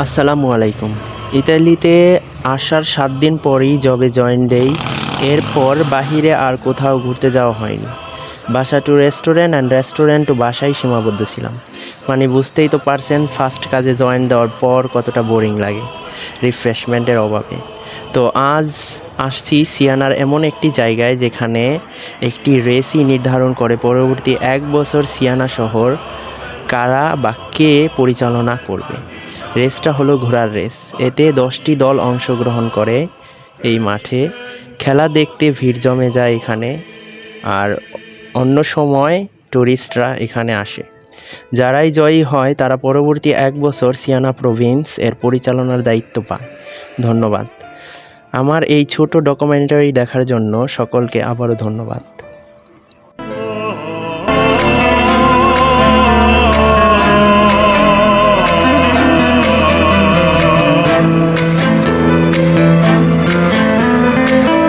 আসসালামু আলাইকুম। ইতালিতে আসার সাত দিন পরই জবে জয়েন দেই। এরপর বাহিরে আর কোথাও ঘুরতে যাওয়া হয়নি। বাসা to restaurant and restaurant to বাসায় সীমাবদ্ধ ছিলাম। মানে বুঝতেই তো পারছেন ফার্স্ট কাজে জয়েন দেওয়ার পর কতটা বোরিং লাগে। রিফ্রেশমেন্টের অভাবে। তো আজ আসছি সিয়ানার এমন একটি জায়গায় যেখানে একটি রেসই নির্ধারণ করে পরবর্তী এক বছর সিয়ানা শহর কারা বা কে পরিচালনা করবে। রেসটা হলো ঘোড়ার রেস। এতে দশটি দল অংশগ্রহণ করে এই মাঠে। খেলা দেখতে ভিড় জমে যায় এখানে। আর অন্য সময় টুরিস্টরা এখানে আসে। যারাই জয়ী হয়, তারা পরবর্তী এক বছর সিয়ানা প্রভিন্স এর পরিচালনার দায়িত্ব পায়। ধন্যবাদ। আমার এই ছোট ডকুমেন্টারি দেখার জন্য সকলকে আবারও ধন্যবাদ।